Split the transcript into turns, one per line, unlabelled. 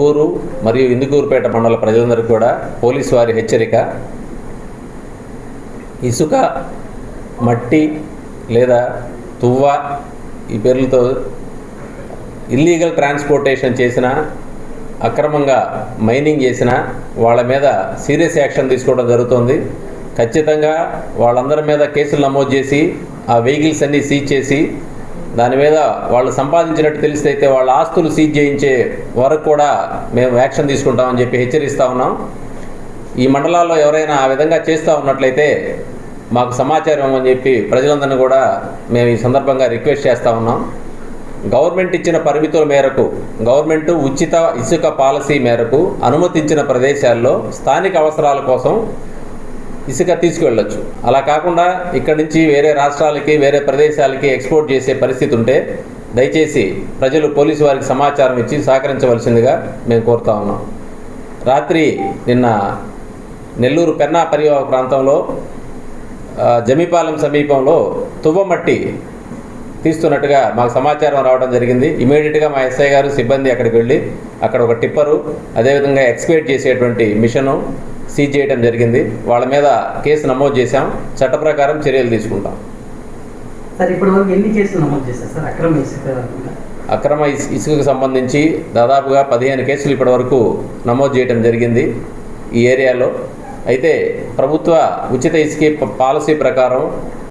ఊరు మరియు ఇందుకూరుపేట మండల ప్రజలందరికీ కూడా పోలీసు వారి హెచ్చరిక. ఇసుక మట్టి లేదా తువ్వ ఈ పేర్లతో ఇల్లీగల్ ట్రాన్స్పోర్టేషన్ చేసిన అక్రమంగా మైనింగ్ చేసిన వాళ్ళ మీద సీరియస్ యాక్షన్ తీసుకోవడం జరుగుతుంది. ఖచ్చితంగా వాళ్ళందరి మీద కేసులు నమోదు చేసి ఆ వెహికల్స్ అన్నీ సీజ్ చేసి దాని మీద వాళ్ళు సంపాదించినట్టు తెలిస్తే అయితే వాళ్ళ ఆస్తులు సీజ్ చేయించే వరకు కూడా మేము యాక్షన్ తీసుకుంటామని చెప్పి హెచ్చరిస్తూ ఉన్నాం. ఈ మండలాల్లో ఎవరైనా ఆ విధంగా చేస్తూ ఉన్నట్లయితే మాకు సమాచారం అని చెప్పి ప్రజలందరినీ కూడా మేము ఈ సందర్భంగా రిక్వెస్ట్ చేస్తూ ఉన్నాం. గవర్నమెంట్ ఇచ్చిన పరిమితుల మేరకు గవర్నమెంట్ ఉచిత ఇసుక పాలసీ మేరకు అనుమతించిన ప్రదేశాల్లో స్థానిక అవసరాల కోసం ఇసుక తీసుకువెళ్ళొచ్చు అలా కాకుండా ఇక్కడి నుంచి వేరే రాష్ట్రాలకి వేరే ప్రదేశాలకి ఎక్స్పోర్ట్ చేసే పరిస్థితి ఉంటే దయచేసి ప్రజలు పోలీసు వారికి సమాచారం ఇచ్చి సహకరించవలసిందిగా మేము కోరుతా ఉన్నాం. రాత్రి నిన్న నెల్లూరు పెన్నా పరివాహక ప్రాంతంలో జమీపాలెం సమీపంలో తువ్వమట్టి తీస్తున్నట్టుగా మాకు సమాచారం రావడం జరిగింది. ఇమీడియట్గా మా ఎస్ఐ గారు సిబ్బంది అక్కడికి వెళ్ళి అక్కడ ఒక టిప్పరు అదేవిధంగా ఎక్స్పేట్ చేసేటువంటి మిషను సీజ్ చేయడం జరిగింది. వాళ్ళ మీద కేసు నమోదు చేశాం. చట్ట ప్రకారం చర్యలు తీసుకుంటాం.
ఇప్పటి వరకు అక్రమ
ఇసుకకు సంబంధించి దాదాపుగా పదిహేను కేసులు ఇప్పటివరకు నమోదు చేయడం జరిగింది ఈ ఏరియాలో. అయితే ప్రభుత్వ ఉచిత ఇసుక పాలసీ ప్రకారం